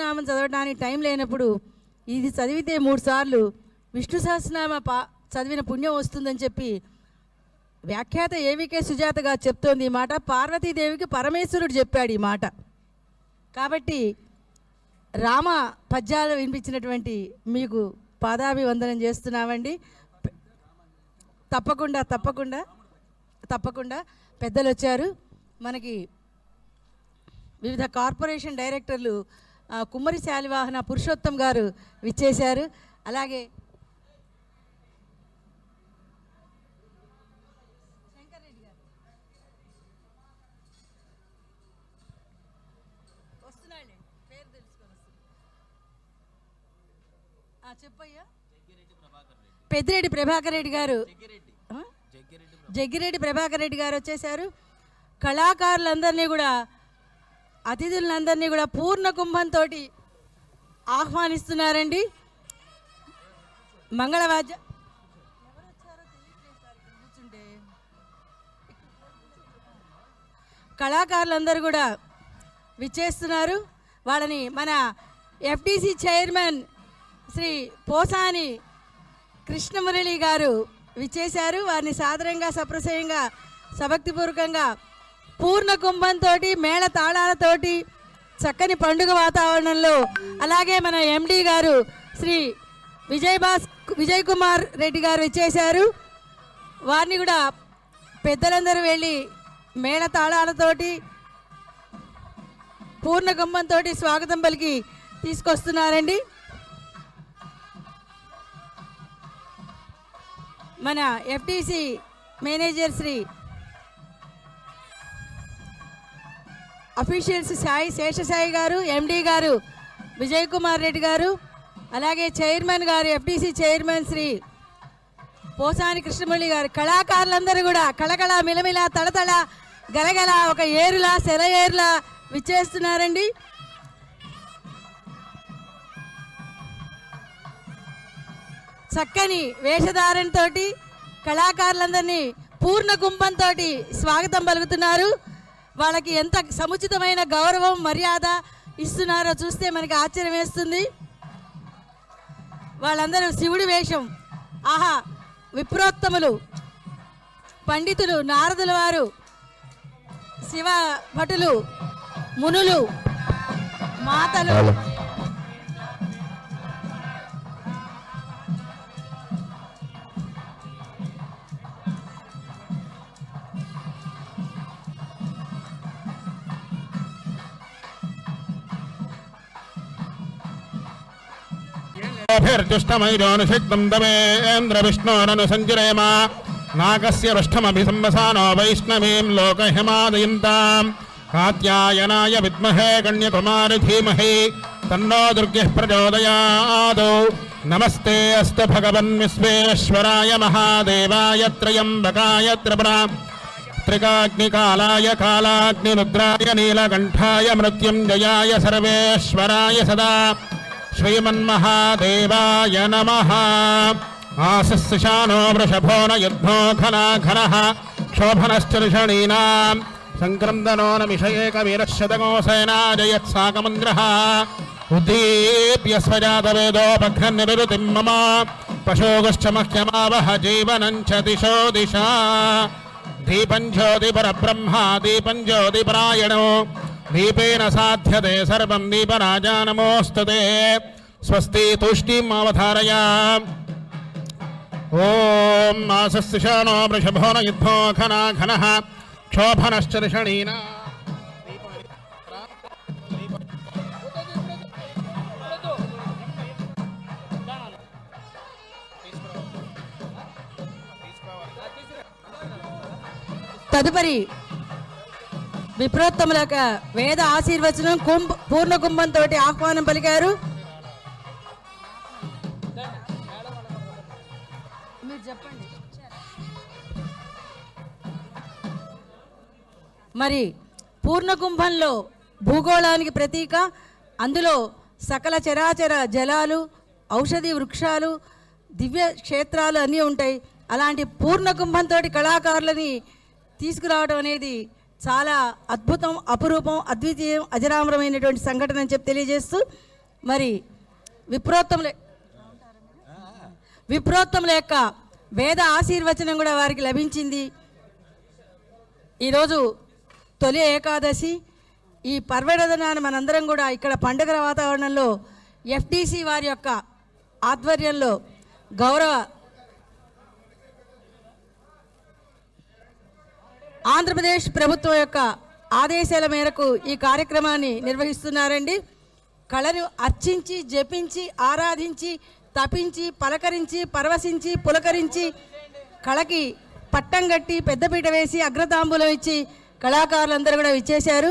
నామం చదవడానికి టైం లేనప్పుడు ఇది చదివితే మూడు సార్లు విష్ణు సహస్రనామ పా చదివిన పుణ్యం వస్తుందని చెప్పి వ్యాఖ్యాత ఏవికే సుజాతగా చెప్తోంది ఈ మాట. పార్వతీదేవికి పరమేశ్వరుడు చెప్పాడు ఈ మాట. కాబట్టి రామ పద్యాలు వినిపించినటువంటి మీకు పాదాభివందనం చేస్తున్నామండి. తప్పకుండా తప్పకుండా తప్పకుండా పెద్దలు వచ్చారు. మనకి వివిధ కార్పొరేషన్ డైరెక్టర్లు కుమ్మరి శాలివాహన పురుషోత్తం గారు విచ్చేశారు. అలాగే చెప్పయ్యా పెద్దిరెడ్డి ప్రభాకర్ రెడ్డి గారు? జగ్గిరెడ్డి ప్రభాకర్. రెడ్డి గారు వచ్చేసారు కళాకారులందరినీ కూడా అతిథులందరినీ కూడా పూర్ణ కుంభంతో ఆహ్వానిస్తున్నారండి. మంగళవాద్య కళాకారులందరూ కూడా విచ్చేస్తున్నారు. వాళ్ళని మన ఎఫ్డిసి చైర్మన్ శ్రీ పోసాని కృష్ణమురళి గారు విచ్చేశారు. వారిని సాదరంగా సప్రసయంగా సభక్తిపూర్వకంగా పూర్ణ కుంభంతో మేళ తాళాలతోటి చక్కని పండుగ వాతావరణంలో అలాగే మన ఎండి గారు శ్రీ విజయ్ భాస్ విజయ్ కుమార్ రెడ్డి గారు ఇచ్చేశారు వారిని కూడా పెద్దలందరూ వెళ్ళి మేళ తాళాలతోటి పూర్ణ గుమ్మంతో స్వాగతం పలికి తీసుకొస్తున్నారండి. మన FDC manager Shri officials Sai Seshasai గారు ఎండి గారు విజయ్ కుమార్ రెడ్డి గారు అలాగే చైర్మన్ గారు ఎఫ్డీసీ చైర్మన్ శ్రీ పోసాని కృష్ణమౌళి గారు. కళాకారులందరూ కూడా కళకళ మిలమిల తడతడ గలగల ఒక ఏరులా సెల ఏరులా విచ్చేస్తున్నారండి. చక్కని వేషధారణతోటి కళాకారులందరినీ పూర్ణ గుంపంతో స్వాగతం పలుకుతున్నారు. వాళ్ళకి ఎంత సముచితమైన గౌరవం మర్యాద ఇస్తున్నారో చూస్తే మనకి ఆశ్చర్యం వేస్తుంది. వాళ్ళందరూ శివుడి వేషం. ఆహా విప్రోత్తములు పండితులు నారదుల వారు శివ భటులు మునులు మాతలు. भिर्जुष्टमैरोनुषिक्तं दमेन्द्र विष्णोरनु सञ्जरेम नागस्य पृष्ठमभिसंवसानो वैष्णवीं लोकहिमादयन्ताम् कात्यायनाय विद्महे गण्यकुमारि धीमहि। तन्नो दुर्गः प्रचोदयादौ। नमस्ते अस्त भगवन् विश्वेश्वराय महादेवाय त्र्यम्बकाय त्रिपुरा। त्रिकाग्निकालाय कालाग्निरुद्राय नीलकण्ठाय मृत्युञ्जयाय सर्वेश्वराय सदा। श्रीमन्महादेवाय नमः आसस्शानो वृषभो न युद्धो घना घनः क्षोभनश्चर्षणीनाम् सङ्क्रन्दनो न विषयेकवीरशतकोसेनाजयत्साकमन्द्रः उद्दीप्य स्वजातवेदोपघ्ननिरुतिम् मम पशोगश्च मह्यमावह जीवनम् च दिशो दिशा दीपं ज्योतिपरब्रह्मा दीपं ज्योतिपरायणो దీపేన సాధ్యతే సర్వం దీపరాజా నమోస్తతే స్వస్తి తుష్టిం అవధారయ. ఓం మాసశిషాణో వృషభోన యుద్ధో ఘన ఘన క్షోభనశ్చర్షణీన తదుపరి విప్రోత్తముల యొక్క వేద ఆశీర్వచనం కుంభ పూర్ణ కుంభంతో ఆహ్వానం పలికారు. మీరు చెప్పండి. మరి పూర్ణ కుంభంలో భూగోళానికి ప్రతీక అందులో సకల చరాచర జలాలు ఔషధి వృక్షాలు దివ్య క్షేత్రాలు అన్నీ ఉంటాయి. అలాంటి పూర్ణ కుంభంతో కళాకారులని తీసుకురావడం అనేది చాలా అద్భుతం అపురూపం అద్వితీయం అజరామరమైనటువంటి సంఘటన అని చెప్పి తెలియజేస్తూ మరి విప్రోత్తముల విప్రోత్తముల యొక్క వేద ఆశీర్వచనం కూడా వారికి లభించింది. ఈరోజు తొలి ఏకాదశి ఈ పర్వదినాన్ని మనందరం కూడా ఇక్కడ పండుగల వాతావరణంలో ఎఫ్డిసి వారి యొక్క ఆధ్వర్యంలో గౌరవ ఆంధ్రప్రదేశ్ ప్రభుత్వం యొక్క ఆదేశాల మేరకు ఈ కార్యక్రమాన్ని నిర్వహిస్తున్నారండి. కళను అర్చించి జపించి ఆరాధించి తపించి పలకరించి పరవశించి పులకరించి కళకి పట్టం కట్టి పెద్దపీట వేసి అగ్రతాంబూలం ఇచ్చి కళాకారులందరూ కూడా విచ్చేశారు.